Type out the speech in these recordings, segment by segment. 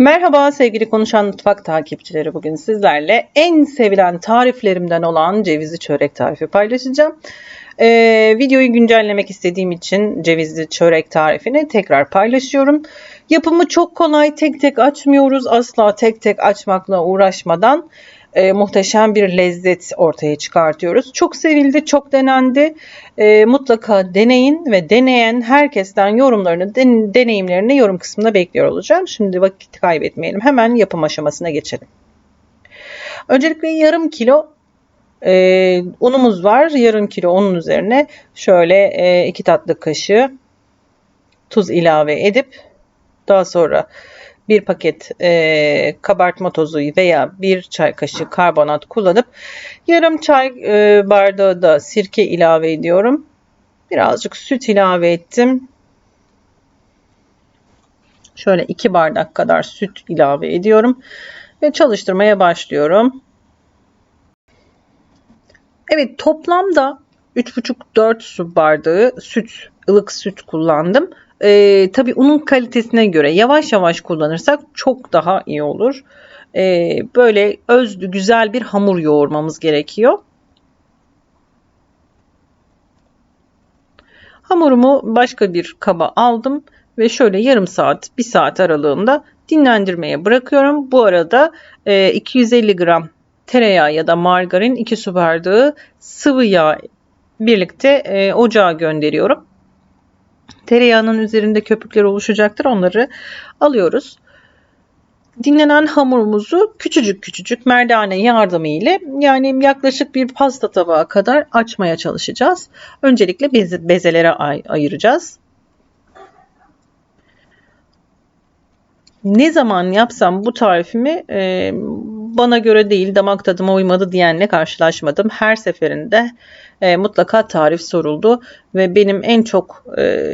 Merhaba sevgili Konuşan Mutfak takipçileri. Bugün sizlerle en sevilen tariflerimden olan cevizli çörek tarifi paylaşacağım. Ee, videoyu güncellemek istediğim için cevizli çörek tarifini tekrar paylaşıyorum. Yapımı çok kolay. Tek tek açmıyoruz. Asla tek tek açmakla uğraşmadan e, muhteşem bir lezzet ortaya çıkartıyoruz. Çok sevildi, çok denendi. E, mutlaka deneyin ve deneyen herkesten yorumlarını, den, deneyimlerini yorum kısmında bekliyor olacağım. Şimdi vakit kaybetmeyelim. Hemen yapım aşamasına geçelim. Öncelikle yarım kilo e, unumuz var. Yarım kilo unun üzerine şöyle e, iki tatlı kaşığı tuz ilave edip daha sonra bir paket e, kabartma tozu veya bir çay kaşığı karbonat kullanıp yarım çay e, bardağı da sirke ilave ediyorum. Birazcık süt ilave ettim. Şöyle iki bardak kadar süt ilave ediyorum ve çalıştırmaya başlıyorum. Evet toplamda 3,5-4 su bardağı süt, ılık süt kullandım. Ee, tabii unun kalitesine göre yavaş yavaş kullanırsak çok daha iyi olur. Ee, böyle özlü güzel bir hamur yoğurmamız gerekiyor. Hamurumu başka bir kaba aldım ve şöyle yarım saat, bir saat aralığında dinlendirmeye bırakıyorum. Bu arada e, 250 gram tereyağı ya da margarin 2 su bardağı sıvı yağ birlikte e, ocağa gönderiyorum. Tereyağının üzerinde köpükler oluşacaktır. Onları alıyoruz. Dinlenen hamurumuzu küçücük küçücük merdane yardımı ile yani yaklaşık bir pasta tabağı kadar açmaya çalışacağız. Öncelikle beze, bezelere ay ayıracağız. Ne zaman yapsam bu tarifimi e, bana göre değil damak tadıma uymadı diyenle karşılaşmadım. Her seferinde e, mutlaka tarif soruldu ve benim en çok e,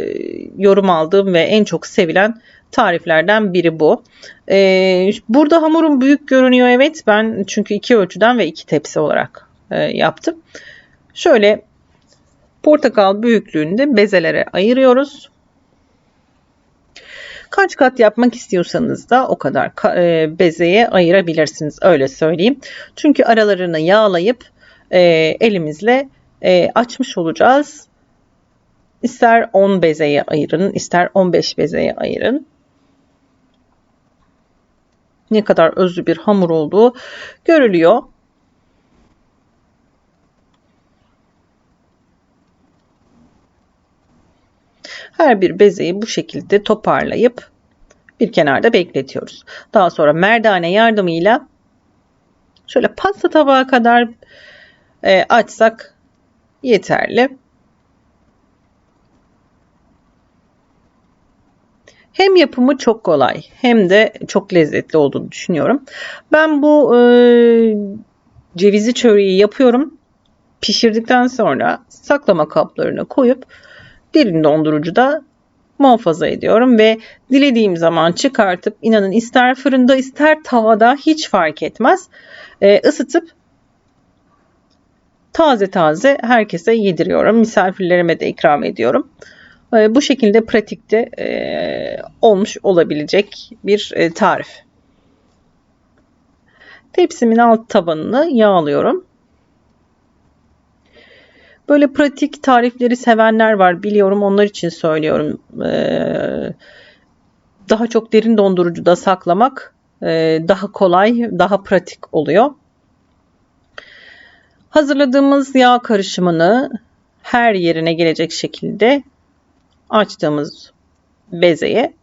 yorum aldığım ve en çok sevilen tariflerden biri bu. E, burada hamurum büyük görünüyor evet ben çünkü iki ölçüden ve iki tepsi olarak e, yaptım. Şöyle portakal büyüklüğünde bezelere ayırıyoruz. Kaç kat yapmak istiyorsanız da o kadar e, bezeye ayırabilirsiniz öyle söyleyeyim. Çünkü aralarını yağlayıp e, elimizle e, açmış olacağız. İster 10 bezeye ayırın, ister 15 bezeye ayırın. Ne kadar özlü bir hamur olduğu görülüyor. Her bir bezeyi bu şekilde toparlayıp bir kenarda bekletiyoruz. Daha sonra merdane yardımıyla şöyle pasta tabağı kadar e, açsak yeterli. Hem yapımı çok kolay hem de çok lezzetli olduğunu düşünüyorum. Ben bu e, cevizi çöreği yapıyorum. Pişirdikten sonra saklama kaplarına koyup derin dondurucuda muhafaza ediyorum ve dilediğim zaman çıkartıp inanın ister fırında ister tavada hiç fark etmez e, ısıtıp taze taze herkese yediriyorum. Misafirlerime de ikram ediyorum. E, bu şekilde pratikte e, olmuş olabilecek bir e, tarif. Tepsimin alt tabanını yağlıyorum. Böyle pratik tarifleri sevenler var biliyorum onlar için söylüyorum. Ee, daha çok derin dondurucuda saklamak e, daha kolay, daha pratik oluyor. Hazırladığımız yağ karışımını her yerine gelecek şekilde açtığımız bezeye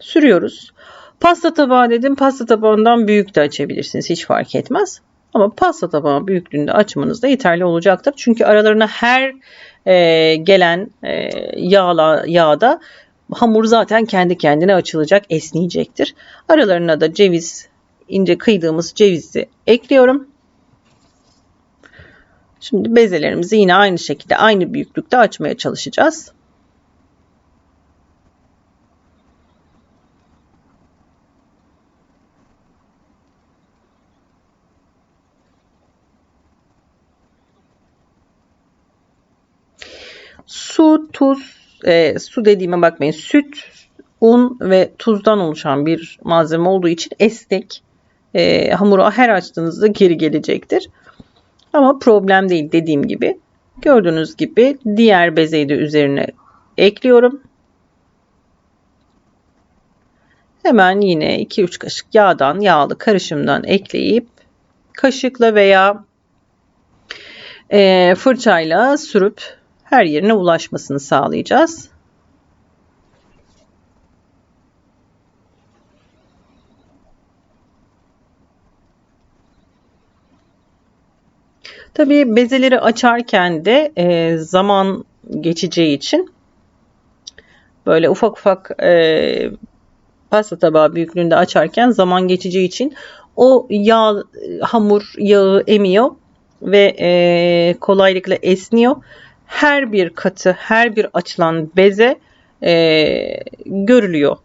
sürüyoruz. Pasta tabağı dedim. Pasta tabağından büyük de açabilirsiniz. Hiç fark etmez. Ama pasta tabağı büyüklüğünde açmanız da yeterli olacaktır. Çünkü aralarına her e, gelen e, yağla, yağda hamur zaten kendi kendine açılacak, esneyecektir. Aralarına da ceviz, ince kıydığımız cevizi ekliyorum. Şimdi bezelerimizi yine aynı şekilde aynı büyüklükte açmaya çalışacağız. Su, tuz, e, su dediğime bakmayın. Süt, un ve tuzdan oluşan bir malzeme olduğu için esnek. E, hamuru her açtığınızda geri gelecektir. Ama problem değil dediğim gibi. Gördüğünüz gibi diğer bezeyi de üzerine ekliyorum. Hemen yine 2-3 kaşık yağdan, yağlı karışımdan ekleyip kaşıkla veya e, fırçayla sürüp her yerine ulaşmasını sağlayacağız. Tabii bezeleri açarken de e, zaman geçeceği için böyle ufak ufak e, pasta tabağı büyüklüğünde açarken zaman geçeceği için o yağ hamur yağı emiyor ve e, kolaylıkla esniyor. Her bir katı, her bir açılan beze e, görülüyor.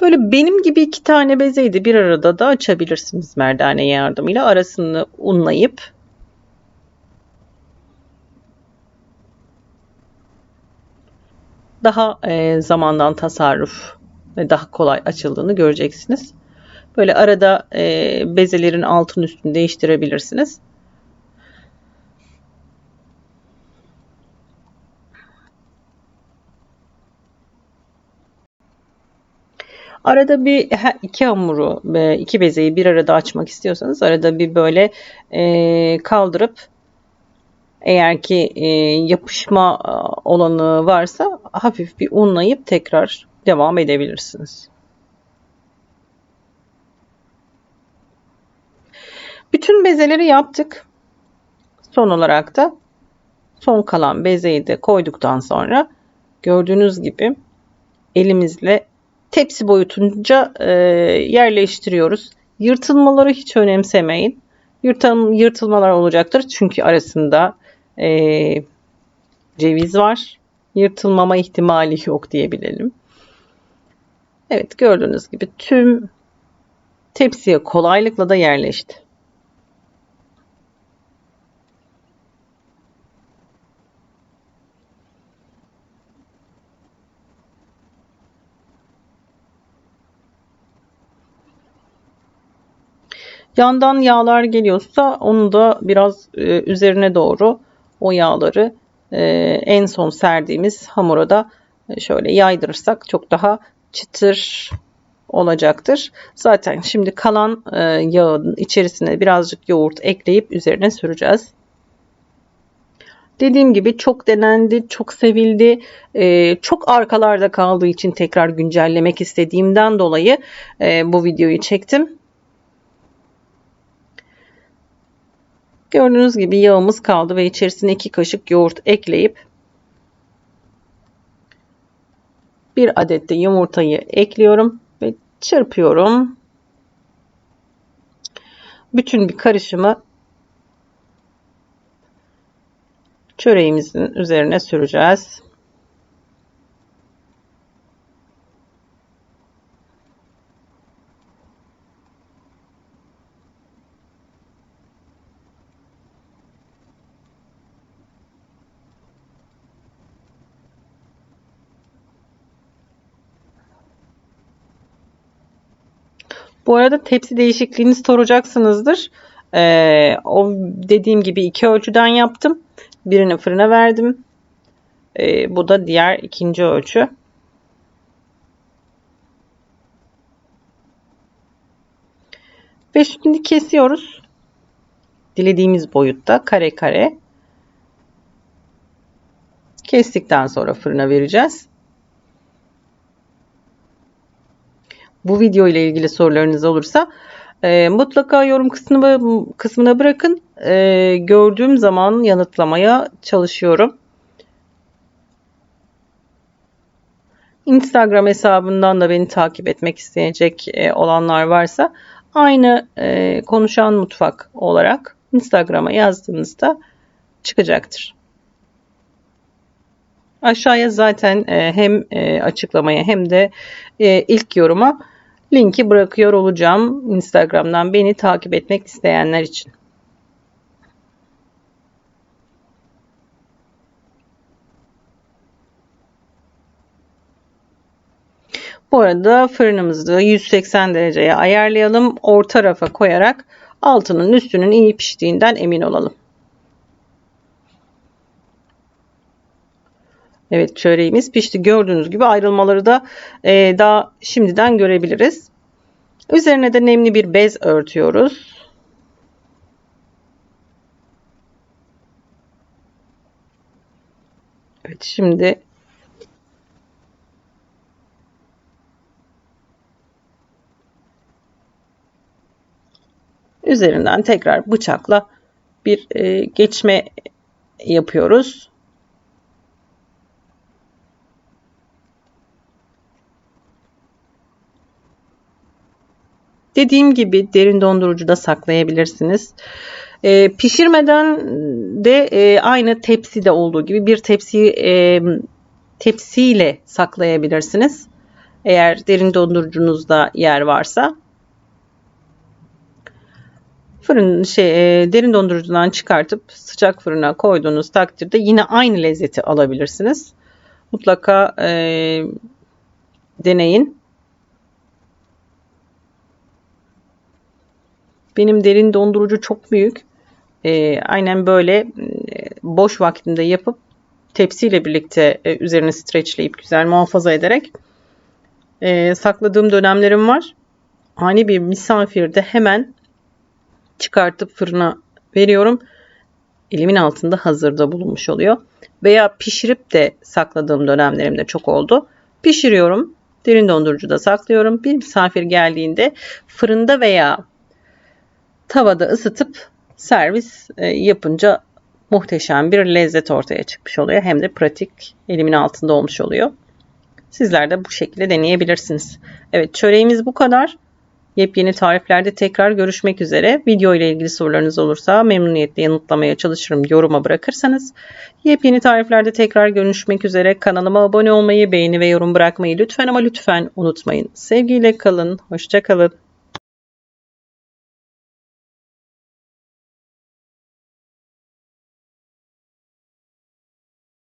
Böyle benim gibi iki tane bezeydi bir arada da açabilirsiniz merdane yardımıyla. Arasını unlayıp daha e, zamandan tasarruf ve daha kolay açıldığını göreceksiniz. Böyle arada e, bezelerin altın üstünü değiştirebilirsiniz. Arada bir iki hamuru, iki bezeyi bir arada açmak istiyorsanız arada bir böyle e, kaldırıp eğer ki e, yapışma olanı varsa hafif bir unlayıp tekrar devam edebilirsiniz. Bütün bezeleri yaptık. Son olarak da son kalan bezeyi de koyduktan sonra gördüğünüz gibi elimizle tepsi boyutunca e, yerleştiriyoruz. Yırtılmaları hiç önemsemeyin. Yırtıl, yırtılmalar olacaktır çünkü arasında e, ceviz var. Yırtılmama ihtimali yok diyebilelim. Evet gördüğünüz gibi tüm tepsiye kolaylıkla da yerleşti. Yandan yağlar geliyorsa onu da biraz e, üzerine doğru o yağları e, en son serdiğimiz hamura da şöyle yaydırırsak çok daha çıtır olacaktır. Zaten şimdi kalan e, yağın içerisine birazcık yoğurt ekleyip üzerine süreceğiz. Dediğim gibi çok denendi, çok sevildi. E, çok arkalarda kaldığı için tekrar güncellemek istediğimden dolayı e, bu videoyu çektim. Gördüğünüz gibi yağımız kaldı ve içerisine 2 kaşık yoğurt ekleyip bir adet de yumurtayı ekliyorum ve çırpıyorum. Bütün bir karışımı çöreğimizin üzerine süreceğiz. Bu arada tepsi değişikliğini soracaksınızdır. Ee, o dediğim gibi iki ölçüden yaptım. Birini fırına verdim. Ee, bu da diğer ikinci ölçü. Ve şimdi kesiyoruz. Dilediğimiz boyutta kare kare. Kestikten sonra fırına vereceğiz. Bu video ile ilgili sorularınız olursa e, mutlaka yorum kısmına, kısmına bırakın. E, gördüğüm zaman yanıtlamaya çalışıyorum. Instagram hesabından da beni takip etmek isteyecek e, olanlar varsa aynı e, konuşan mutfak olarak Instagram'a yazdığınızda çıkacaktır. Aşağıya zaten e, hem e, açıklamaya hem de e, ilk yoruma linki bırakıyor olacağım Instagram'dan beni takip etmek isteyenler için. Bu arada fırınımızı 180 dereceye ayarlayalım. Orta rafa koyarak altının üstünün iyi piştiğinden emin olalım. Evet çöreğimiz pişti. Gördüğünüz gibi ayrılmaları da e, daha şimdiden görebiliriz. Üzerine de nemli bir bez örtüyoruz. Evet şimdi üzerinden tekrar bıçakla bir e, geçme yapıyoruz. Dediğim gibi derin dondurucuda saklayabilirsiniz. E, pişirmeden de e, aynı tepside olduğu gibi bir tepsiyi e, tepsiyle saklayabilirsiniz. Eğer derin dondurucunuzda yer varsa. Fırın şey e, derin dondurucudan çıkartıp sıcak fırına koyduğunuz takdirde yine aynı lezzeti alabilirsiniz. Mutlaka e, deneyin. Benim derin dondurucu çok büyük. E, aynen böyle e, boş vaktimde yapıp tepsiyle birlikte e, üzerini streçleyip güzel muhafaza ederek e, sakladığım dönemlerim var. Ani bir misafirde hemen çıkartıp fırına veriyorum. Elimin altında hazırda bulunmuş oluyor. Veya pişirip de sakladığım dönemlerim de çok oldu. Pişiriyorum. Derin dondurucuda saklıyorum. Bir misafir geldiğinde fırında veya tavada ısıtıp servis e, yapınca muhteşem bir lezzet ortaya çıkmış oluyor. Hem de pratik elimin altında olmuş oluyor. Sizler de bu şekilde deneyebilirsiniz. Evet çöreğimiz bu kadar. Yepyeni tariflerde tekrar görüşmek üzere. Video ile ilgili sorularınız olursa memnuniyetle yanıtlamaya çalışırım yoruma bırakırsanız. Yepyeni tariflerde tekrar görüşmek üzere. Kanalıma abone olmayı, beğeni ve yorum bırakmayı lütfen ama lütfen unutmayın. Sevgiyle kalın, hoşça kalın.